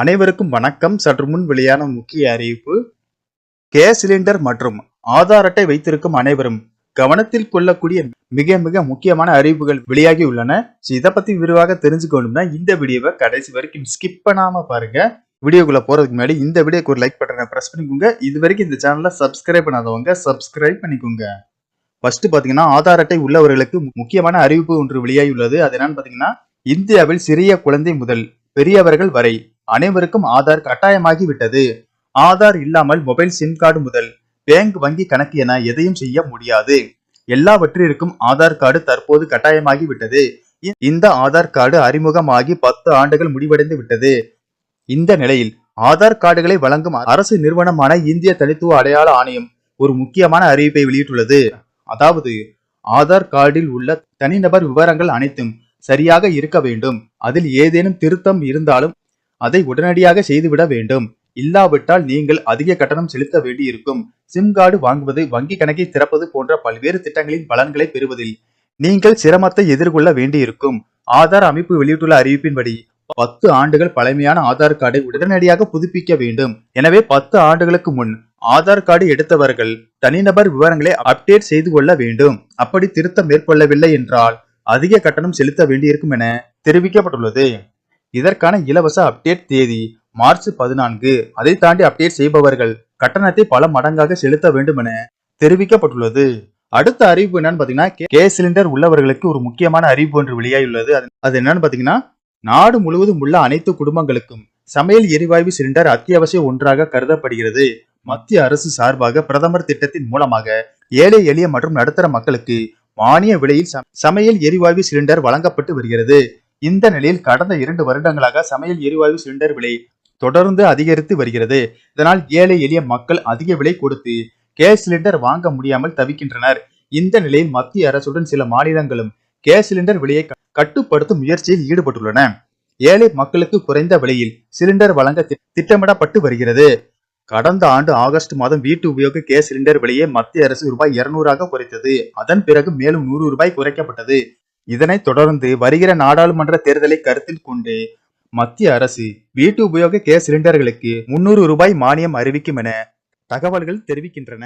அனைவருக்கும் வணக்கம். சற்று முன் வெளியான முக்கிய அறிவிப்பு. கேஸ் சிலிண்டர் மற்றும் ஆதார் அட்டை வைத்திருக்கும் அனைவரும் கவனத்தில் கொள்ளக்கூடிய மிக மிக முக்கியமான அறிவிப்புகள் வெளியாகி உள்ளன. இதை பத்தி விரிவாக தெரிஞ்சுக்கணும்னா இந்த வீடியோவை கடைசி வரைக்கும் ஸ்கிப் பண்ணாம பாருங்க. வீடியோக்குள்ள போறதுக்கு முன்னாடி இந்த வீடியோக்கு ஒரு லைக் பட்டனை பிரஸ் பண்ணிக்கோங்க. இது வரைக்கும் இந்த சேனலை சப்ஸ்கிரைப் பண்ணாதவங்க சப்ஸ்கிரைப் பண்ணிக்கோங்க. ஃபர்ஸ்ட் பாத்தீங்கன்னா ஆதார் அட்டை உள்ளவர்களுக்கு முக்கியமான அறிவிப்பு ஒன்று வெளியாகி உள்ளது. அது என்னன்னு பாத்தீங்கன்னா இந்தியாவில் சிறிய குழந்தை முதல் பெரியவர்கள் வரை அனைவருக்கும் ஆதார் கட்டாயமாகி விட்டது ஆதார் இல்லாமல் மொபைல் சிம் கார்டு முதல் பேங்க் வங்கி கணக்கு என எதையும் செய்ய முடியாது. எல்லாவற்றிற்கும் ஆதார் கார்டு தற்போது கட்டாயமாகி விட்டது இந்த ஆதார் கார்டு அறிமுகமாகி பத்து ஆண்டுகள் முடிவடைந்து விட்டது. இந்த நிலையில் ஆதார் கார்டுகளை வழங்கும் அரசு நிறுவனமான இந்திய தனித்துவ அடையாள ஆணையம் ஒரு முக்கியமான அறிவிப்பை வெளியிட்டுள்ளது. அதாவது ஆதார் கார்டில் உள்ள தனிநபர் விவரங்கள் அனைத்தும் சரியாக இருக்க வேண்டும். அதில் ஏதேனும் திருத்தம் இருந்தாலும் அதை உடனடியாக செய்துவிட வேண்டும். இல்லாவிட்டால் நீங்கள் அதிக கட்டணம் செலுத்த வேண்டியிருக்கும். சிம் கார்டு வாங்குவது வங்கி கணக்கை திறப்பது போன்ற பல்வேறு திட்டங்களின் பலன்களை பெறுவதில் நீங்கள் சிரமத்தை எதிர்கொள்ள வேண்டியிருக்கும். ஆதார் அமைப்பு வெளியிட்டுள்ள அறிவிப்பின்படி பத்து ஆண்டுகள் பழமையான ஆதார் கார்டை உடனடியாக புதுப்பிக்க வேண்டும். எனவே பத்து ஆண்டுகளுக்கு முன் ஆதார் கார்டு எடுத்தவர்கள் தனிநபர் விவரங்களை அப்டேட் செய்து கொள்ள வேண்டும். அப்படி திருத்தம் மேற்கொள்ளவில்லை என்றால் அதிக கட்டணம் செலுத்த வேண்டியிருக்கும் என தெரிவிக்கப்பட்டுள்ளது. இதற்கான இலவச அப்டேட் தேதி மார்ச் பதினான்கு. அதை தாண்டி அப்டேட் செய்பவர்கள் கட்டணத்தை பல மடங்காக செலுத்த வேண்டும் என தெரிவிக்கப்பட்டுள்ளது. அடுத்த அறிவிப்பு என்னன்னு பாத்தீங்கன்னா கேஸ் சிலிண்டர் உள்ளவர்களுக்கு ஒரு முக்கியமான அறிவிப்பு ஒன்று வெளியாகியுள்ளது. அது- அது என்னன்னு பாத்தீங்கன்னா நாடு முழுவதும் உள்ள அனைத்து குடும்பங்களுக்கும் சமையல் எரிவாயு சிலிண்டர் அத்தியாவசிய ஒன்றாக கருதப்படுகிறது. மத்திய அரசு சார்பாக பிரதமர் திட்டத்தின் மூலமாக ஏழை எளிய மற்றும் நடுத்தர மக்களுக்கு மானிய விலையில் ச- சமையல் எரிவாயு சிலிண்டர் வழங்கப்பட்டு வருகிறது. இந்த நிலையில் கடந்த இரண்டு வருடங்களாக சமையல் எரிவாயு சிலிண்டர் விலை தொடர்ந்து அதிகரித்து வருகிறது. இதனால் ஏழை எளிய மக்கள் அதிக விலை கொடுத்து கேஸ் சிலிண்டர் வாங்க முடியாமல் தவிக்கின்றனர். இந்த நிலையில் மத்திய அரசுடன் சில மாநிலங்களும் கேஸ் சிலிண்டர் விலையை க- கட்டுப்படுத்தும் முயற்சியில் ஈடுபட்டுள்ளன. ஏழை மக்களுக்கு குறைந்த விலையில் சிலிண்டர் வழங்க திட்டமிடப்பட்டு வருகிறது. கடந்த ஆண்டு ஆகஸ்ட் மாதம் வீட்டு உபயோக கேஸ் சிலிண்டர் விலையை மத்திய அரசு ரூபாய் இருநூறாக குறைத்தது. அதன் பிறகு மேலும் நூறு ரூபாய் குறைக்கப்பட்டது. இதனைத் தொடர்ந்து வருகிற நாடாளுமன்ற தேர்தலை கருத்தில் கொண்டு மத்திய அரசு வீட்டு உபயோக கேஸ் சிலிண்டர்களுக்கு முன்னூறு ரூபாய் மானியம் அறிவிக்கும் என தகவல்கள் தெரிவிக்கின்றன.